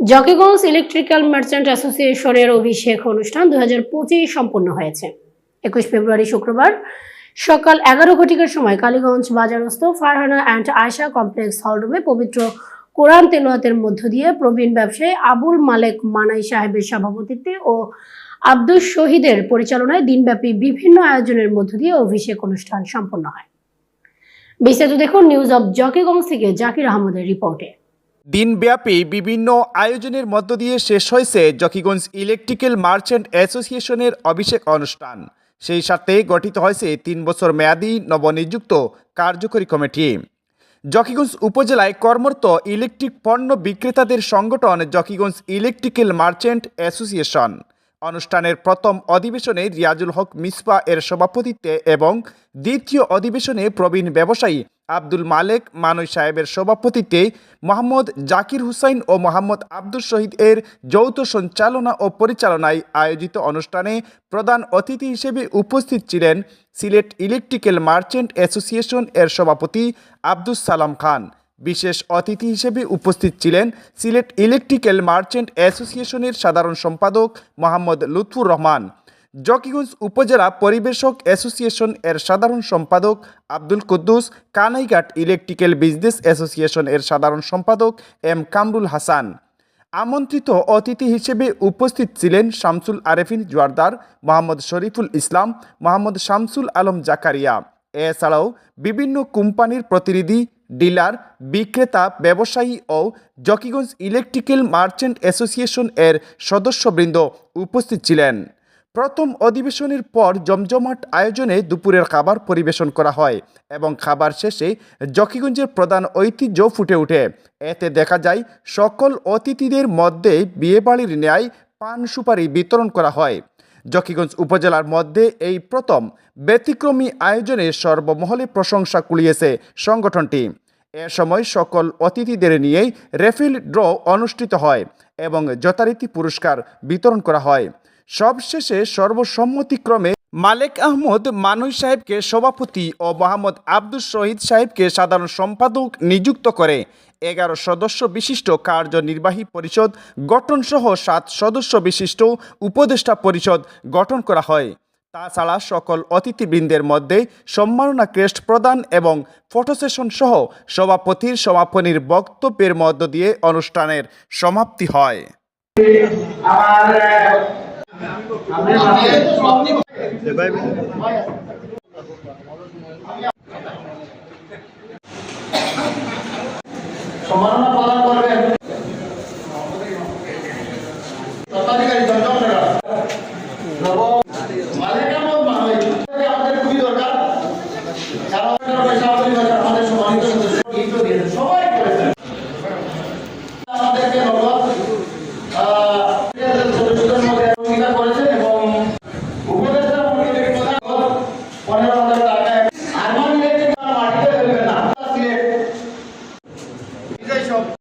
Zakiganj electrical merchant অ্যাসোসিয়েশনের অভিষেক অনুষ্ঠান দু সম্পন্ন হয়েছে। একুশ ফেব্রুয়ারি শুক্রবার সকাল এগারো ঘটিকার সময় কালীগঞ্জ বাজারস্থ ফারহানা অ্যান্ড আয়শা কমপ্লেক্স হলরুমে পবিত্র কোরআন তেলোয়াতের মধ্য দিয়ে প্রবীণ ব্যবসায়ী আবুল মালেক মানাই সাহেবের সভাপতিত্বে ও আব্দুল শহীদের পরিচালনায় দিনব্যাপী বিভিন্ন আয়োজনের মধ্য দিয়ে অভিষেক অনুষ্ঠান সম্পন্ন হয়। বিস্তারিত দেখুন নিউজ অব জকিগঞ্জ থেকে জাকির আহমদের রিপোর্টে। দিনব্যাপী বিভিন্ন আয়োজনের মধ্য দিয়ে শেষ হয়েছে জকিগঞ্জ ইলেকট্রিক্যাল মার্চেন্ট অ্যাসোসিয়েশনের অভিষেক অনুষ্ঠান। সেই সাথে গঠিত হয়েছে তিন বছর মেয়াদী নবনিযুক্ত কার্যকরী কমিটি। জকিগঞ্জ উপজেলায় কর্মরত ইলেকট্রিক পণ্য বিক্রেতাদের সংগঠন জকিগঞ্জ ইলেকট্রিক্যাল মার্চেন্ট অ্যাসোসিয়েশন। অনুষ্ঠানের প্রথম অধিবেশনে রিয়াজুল হক মিসপা এর সভাপতিত্বে এবং দ্বিতীয় অধিবেশনে প্রবীণ ব্যবসায়ী আব্দুল মালেক মানই সাহেবের সভাপতিত্বে মোহাম্মদ জাকির হুসাইন ও মোহাম্মদ আব্দুল শহীদ এর যৌথ সঞ্চালনা ও পরিচালনায় আয়োজিত অনুষ্ঠানে প্রধান অতিথি হিসেবে উপস্থিত ছিলেন সিলেট ইলেকট্রিক্যাল মার্চেন্ট অ্যাসোসিয়েশন এর সভাপতি আব্দুস সালাম খান। বিশেষ অতিথি হিসেবে উপস্থিত ছিলেন সিলেট ইলেকট্রিক্যাল মার্চেন্ট অ্যাসোসিয়েশনের সাধারণ সম্পাদক মোহাম্মদ লুৎফুর রহমান। জকিগঞ্জ উপজেলা পরিবেশক অ্যাসোসিয়েশন এর সাধারণ সম্পাদক Abdul Kuddus, Kanaighat electrical business association এর সাধারণ সম্পাদক এম কামরুল হাসান। আমন্ত্রিত অতিথি হিসেবে উপস্থিত ছিলেন শামসুল আরেফিন জোয়ারদার, মোহাম্মদ শরীফুল ইসলাম, মোহাম্মদ শামসুল আলম জাকারিয়া। এছাড়াও বিভিন্ন কোম্পানির প্রতিনিধি, ডিলার, বিক্রেতা, ব্যবসায়ী ও জকিগঞ্জ ইলেকট্রিক্যাল মার্চেন্ট অ্যাসোসিয়েশন এর সদস্যবৃন্দ উপস্থিত ছিলেন। প্রথম অধিবেশনের পর জমজমাট আয়োজনে দুপুরের খাবার পরিবেশন করা হয় এবং খাবার শেষে জকিগঞ্জের প্রধান ঐতিহ্য ফুটে ওঠে। এতে দেখা যায়, সকল অতিথিদের মধ্যে বিয়েবাড়ির ন্যায় পান সুপারি বিতরণ করা হয়। জকিগঞ্জ উপজেলার মধ্যে এই প্রথম ব্যতিক্রমী আয়োজনে সর্বমহলে প্রশংসা কুলিয়েছে সংগঠনটি। এ সময় সকল অতিথিদের নিয়েই রেফিল ড্র অনুষ্ঠিত হয় এবং যথারীতি পুরস্কার বিতরণ করা হয়। সবশেষে সর্বসম্মতিক্রমে মালেক আহমদ মানুষ সাহেবকে সভাপতি ও মোহাম্মদ আব্দুল শহীদ সাহেবকে সাধারণ সম্পাদক নিযুক্ত করে। এগারো সদস্য বিশিষ্ট কার্যনির্বাহী পরিষদ গঠনসহ সাত সদস্য বিশিষ্ট উপদেষ্টা পরিষদ গঠন করা হয়। তাছাড়া সকল অতিথিবৃন্দের মধ্যে সম্মাননা ক্রেস্ট প্রদান এবং ফটো সেশন সহ সভাপতির সমাপনীর বক্তব্যের মধ্য দিয়ে অনুষ্ঠানের সমাপ্তি হয়। সম্মাননা প্রদান